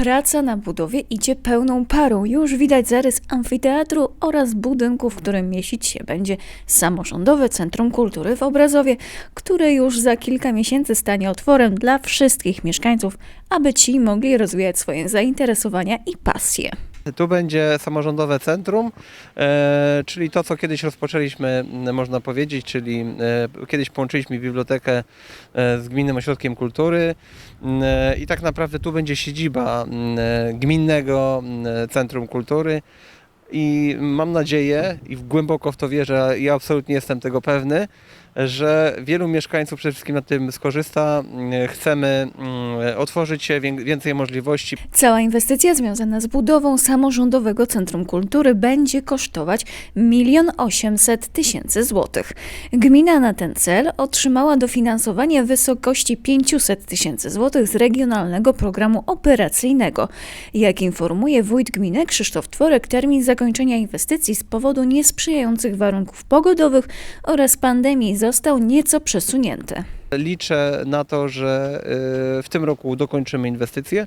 praca na budowie idzie pełną parą. Już widać zarys amfiteatru oraz budynku, w którym mieścić się będzie samorządowe Centrum Kultury w Obrazowie, które już za kilka miesięcy stanie otworem dla wszystkich mieszkańców, aby ci mogli rozwijać swoje zainteresowania i pasje. Tu będzie samorządowe centrum, e, czyli to, co kiedyś rozpoczęliśmy, można powiedzieć, czyli e, kiedyś połączyliśmy bibliotekę e, z Gminnym Ośrodkiem Kultury i tak naprawdę tu będzie siedziba Gminnego Centrum Kultury. I mam nadzieję i głęboko w to wierzę i absolutnie jestem tego pewny, że wielu mieszkańców przede wszystkim na tym skorzysta. M, Chcemy m, otworzyć się, wię- więcej możliwości Cała inwestycja związana z budową samorządowego Centrum Kultury będzie kosztować 1 800 tysięcy złotych. Gmina na ten cel otrzymała dofinansowanie w wysokości 500 tysięcy złotych z Regionalnego Programu Operacyjnego. Jak informuje wójt gminy Krzysztof Tworek, termin zakończenia inwestycji z powodu niesprzyjających warunków pogodowych oraz pandemii został nieco przesunięty. Liczę na to, że y, w tym roku dokończymy inwestycje,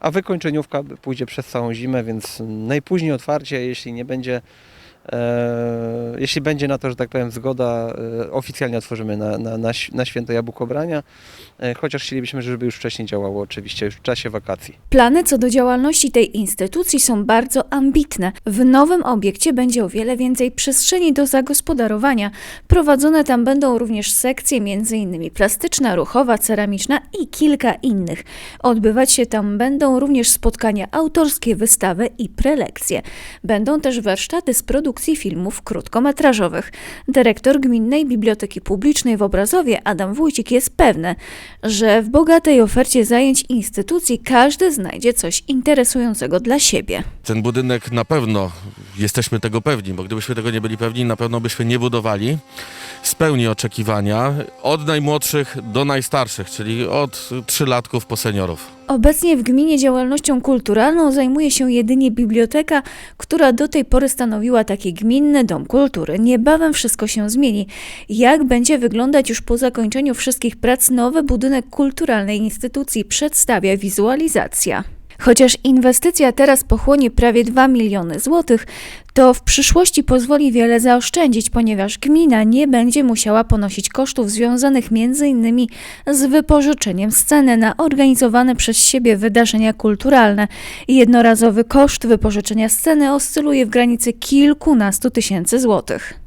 a wykończeniówka pójdzie przez całą zimę, więc najpóźniej otwarcie, jeśli nie będzie, jeśli będzie na to, że tak powiem, zgoda, e, oficjalnie otworzymy na, na, na, na święto Jabłkobrania, e, chociaż chcielibyśmy, żeby już wcześniej działało oczywiście, już w czasie wakacji. Plany co do działalności tej instytucji są bardzo ambitne. W nowym obiekcie będzie o wiele więcej przestrzeni do zagospodarowania. Prowadzone tam będą również sekcje m.in. plastyczna, ruchowa, ceramiczna i kilka innych. Odbywać się tam będą również spotkania autorskie, wystawy i prelekcje. Będą też warsztaty z produkcji filmów krótkometrażowych. Dyrektor Gminnej Biblioteki Publicznej w Obrazowie Adam Wójcik jest pewny, że w bogatej ofercie zajęć instytucji każdy znajdzie coś interesującego dla siebie. Ten budynek na pewno, jesteśmy tego pewni, bo gdybyśmy tego nie byli pewni, na pewno byśmy nie budowali. Spełni oczekiwania od najmłodszych do najstarszych, czyli od trzylatków po seniorów. Obecnie w gminie działalnością kulturalną zajmuje się jedynie biblioteka, która do tej pory stanowiła taki gminny dom kultury. Niebawem wszystko się zmieni. Jak będzie wyglądać już po zakończeniu wszystkich prac nowy budynek kulturalnej instytucji przedstawia wizualizacja. Chociaż inwestycja teraz pochłonie prawie 2 miliony złotych, to w przyszłości pozwoli wiele zaoszczędzić, ponieważ gmina nie będzie musiała ponosić kosztów związanych m.in. z wypożyczeniem sceny na organizowane przez siebie wydarzenia kulturalne. Jednorazowy koszt wypożyczenia sceny oscyluje w granicy kilkunastu tysięcy złotych.